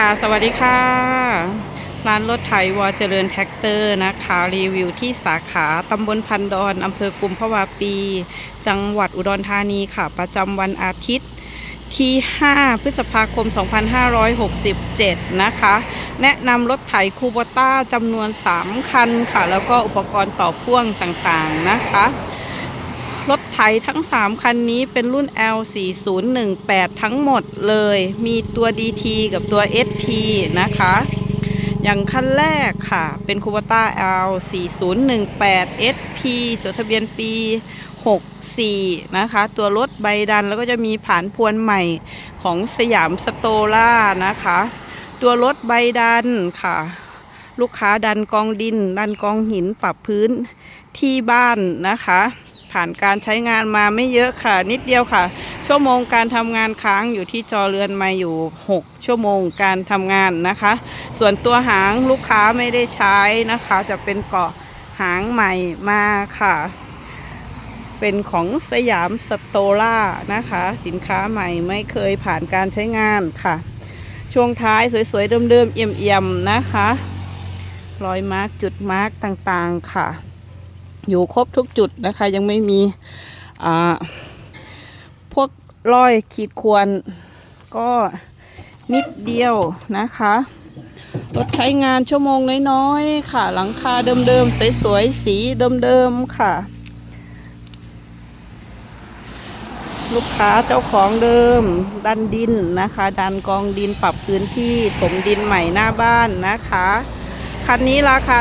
ค่ะ สวัสดีค่ะ ร้านรถไถวอเจริญแท็กเตอร์นะคะ รีวิวที่สาขาตำบลพันดอนอำเภอกุมภาวาปี จังหวัดอุดรธานีค่ะ ประจำวันอาทิตย์ที่ 5 พฤษภาคม 2567 นะคะ แนะนำรถไถคูโบต้าจำนวน 3 คันค่ะ แล้วก็อุปกรณ์ต่อพ่วงต่างๆนะคะ รถไถทั้ง 3 คันนี้เป็นรุ่น L4018 ทั้งหมดเลย มีตัว DT กับตัว SP นะคะ อย่างคันแรกค่ะ เป็น c u b a t a L4018 SP จดทะเบียนปี 64 นะคะ ตัวรถใบดันแล้วก็จะมีผานพวนใหม่ของสยามสโตล่านะคะ ตัวรถใบดันค่ะลูกค้าดันกองดิน ดันกองหินปรับพื้นที่บ้านนะคะ ผ่านการใช้งานมาไม่เยอะค่ะ นิดเดียวค่ะ ชั่วโมงการทำงานค้างอยู่ที่จอเรือนมาอยู่ 6 ชั่วโมงการทำงานนะคะ ส่วนตัวหางลูกค้าไม่ได้ใช้นะคะ จะเป็นเกาะหางใหม่มาค่ะ เป็นของสยามสโตล่านะคะ สินค้าใหม่ไม่เคยผ่านการใช้งานค่ะ ช่วงท้ายสวยๆเดิมๆเอี่ยมๆนะคะ รอยมาร์กจุดมาร์กต่างๆค่ะ อยู่ครบทุกจุดนะคะ ยังไม่มีพวกรอยขีดข่วนก็นิดเดียวนะคะรถใช้งานชั่วโมงน้อยๆค่ะ หลังคาเดิมๆสวยๆสีเดิมๆค่ะ ลูกค้าเจ้าของเดิม ดันดินนะคะ ดันกองดินปรับพื้นที่ถมดินใหม่หน้าบ้านนะคะ คันนี้ราคา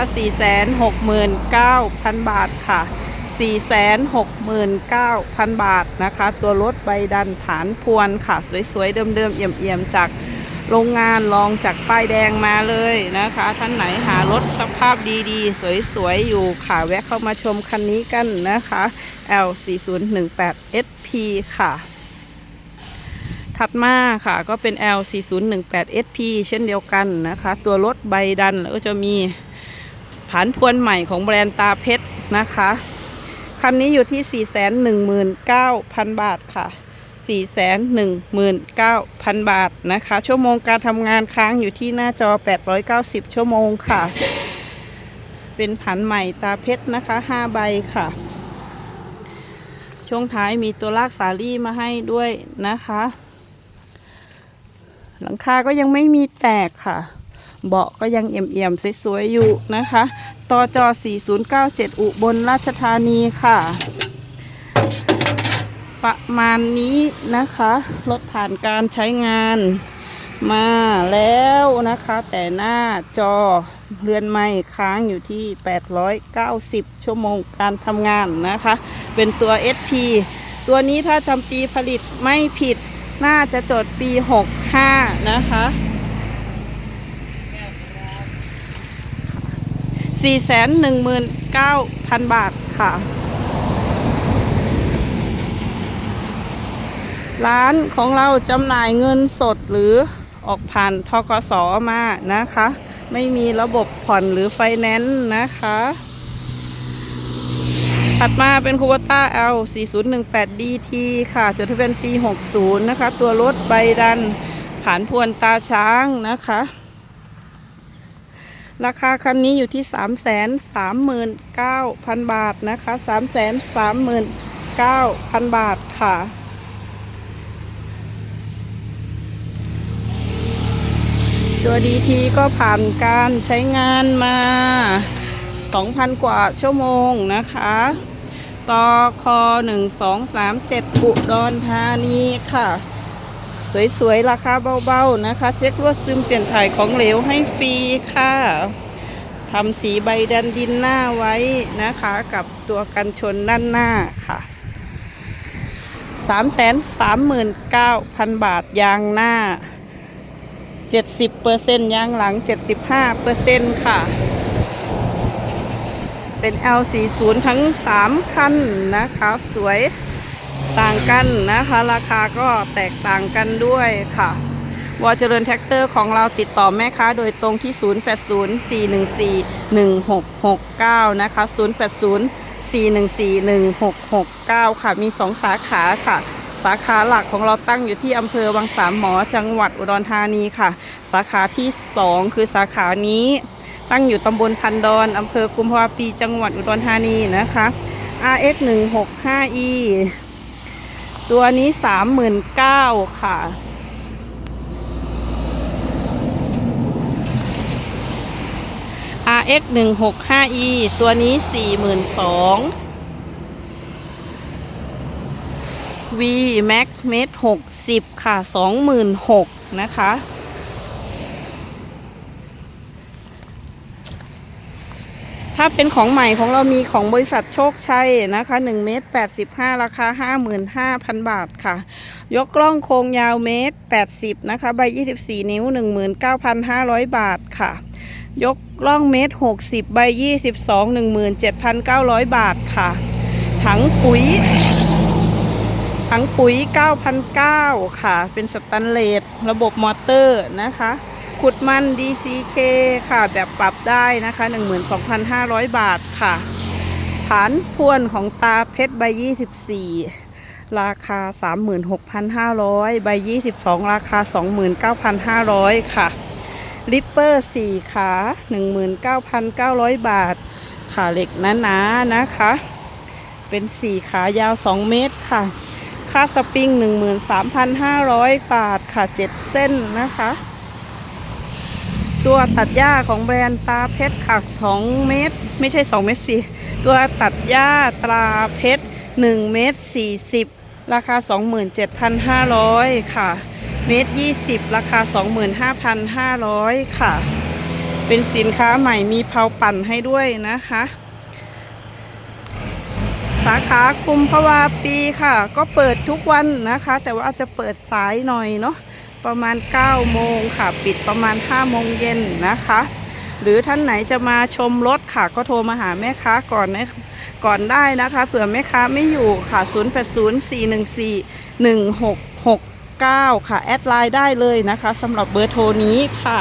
469,000 บาทค่ะ 469,000 บาทนะคะ ตัวรถใบดันฐานพวนค่ะ สวยๆ เดิมๆ เอี่ยมๆ จากโรงงานลองจากป้ายแดงมาเลยนะคะ ท่านไหนหารถสภาพดีๆ สวยๆ อยู่ค่ะ แวะเข้ามาชมคันนี้กันนะคะ L4018 SP ค่ะ ถัดมาค่ะก็เป็น L4018 SP เช่นเดียวกันนะคะ ตัวรถใบดันแล้วก็จะมีผานพวนใหม่ของแบรนด์ตาเพชรนะคะ คันนี้อยู่ที่ 419,000 บาทค่ะ 419,000 บาทนะคะ ชั่วโมงการทำงานค้างอยู่ที่หน้าจอ 890 ชั่วโมงค่ะ เป็นผันใหม่ตาเพชรนะคะ 5 ใบค่ะ ช่วงท้ายมีตัวลากสาลี่มาให้ด้วยนะคะ หลังคาก็ยังไม่มีแตกค่ะ เบาะก็ยังเอี่ยมๆสวยๆอยู่นะคะต่อจอ4097 อุบลราชธานีค่ะ ประมาณนี้นะคะรถผ่านการใช้งานมาแล้วนะคะ แต่หน้าจอเรือนไม้ค้างอยู่ที่ 890 ชั่วโมงการทำงานนะคะ เป็นตัว SP ตัวนี้ถ้าจำปีผลิตไม่ผิด น่าจะจดปี65นะคะ419,000บาทค่ะ ร้านของเราจำหน่ายเงินสดหรือออกผ่านทกสมานะคะ ไม่มีระบบผ่อนหรือไฟแนนซ์นะคะ ถัดมาเป็นคูเวต้า L 4018 DT ค่ะ จดทะเบียนปี 60 นะคะ ตัวรถใบดันผ่านพวนตาช้างนะคะ ราคาคันนี้อยู่ที่ 339,000 บาทนะคะ 339,000 บาทค่ะตัวดีทีก็ผ่านการใช้งานมา 2,000 กว่าชั่วโมงนะคะ ต่อคอ1237อุดรธานีค่ะ สวยๆ ราคาเบาๆนะคะ เช็ครวดซึมเปลี่ยนถ่ายของเหลวให้ฟรีค่ะทำสีใบดันดินหน้าไว้นะคะ กับตัวกันชนด้านหน้าค่ะ339,000บาทยางหน้า70%ยางหลัง75%ค่ะ เป็น L40 ทั้ง 3 คันนะคะ สวยต่างกันนะคะ ราคาก็แตกต่างกันด้วยค่ะวอเจริญแท็กเตอร์ของเราติดต่อแม่ค้าโดยตรงที่ 0804141669 นะคะ 080 4141669 ค่ะ มี 2 สาขาค่ะ สาขาหลักของเราตั้งอยู่ที่อำเภอวังสามหมอจังหวัดอุดรธานีค่ะ สาขาที่ 2 คือสาขานี้ ตั้งอยู่ตำบลพันดอนอำเภอกุมภาวปีจังหวัดอุดรธานีนะคะ RX 165E ตัวนี้ 39,000ค่ะ RX 165E ตัวนี้ 42,000 V Max เมตร60ค่ะ26,000นะคะ ถ้าเป็นของใหม่ของเรามีของบริษัทโชคชัยนะคะ1เมตร85 ราคา 55,000 บาทค่ะ ยกกล้องโครงยาวเมตร 80 นะคะ ใบ 24 นิ้ว 19,500 บาทค่ะ ยกกล้องเมตร 60 ใบ 22 17,900 บาทค่ะ ถังปุ๋ย ถังปุ๋ย 9,900 ค่ะ เป็นสแตนเลสระบบมอเตอร์นะคะ ขุดมัน DCK ค่ะ แบบปรับได้นะคะ 12,500 บาทค่ะ ฐานพวนของตาเพชรใบ 24 ราคา 36,500 ใบ 22 ราคา 29,500 ค่ะ ลิปเปอร์ 4 ขา 19,900 บาทขาเหล็กหนาๆนะคะ เป็น 4 ขายาว 2 เมตรค่ะ ค่าสปริง 13,500 บาทค่ะ 7 เส้นนะคะ ตัวตัดหญ้าของแบรนด์ตาเพชรค่ะ 2 เมตร ไม่ใช่ 2 เมตรสิตัวตัดหญ้าตราเพชร 1 เมตร 40 ราคา 27,500 ค่ะ เมตร 20 ราคา 25,500 ค่ะ เป็นสินค้าใหม่มีเพาปั่นให้ด้วยนะคะ สาขาคุมภาวาปีค่ะ ก็เปิดทุกวันนะคะ แต่ว่าอาจจะเปิดสายหน่อยเนาะ ประมาณ 9 โมงค่ะ ปิดประมาณ 5 โมงเย็นนะคะ หรือท่านไหนจะมาชมรถค่ะ ก็โทรมาหาแม่ค้าก่อนนะก่อนได้นะคะ เผื่อแม่ค้าไม่อยู่ค่ะ 0804141669 ค่ะ แอดไลน์ได้เลยนะคะสำหรับเบอร์โทรนี้ค่ะ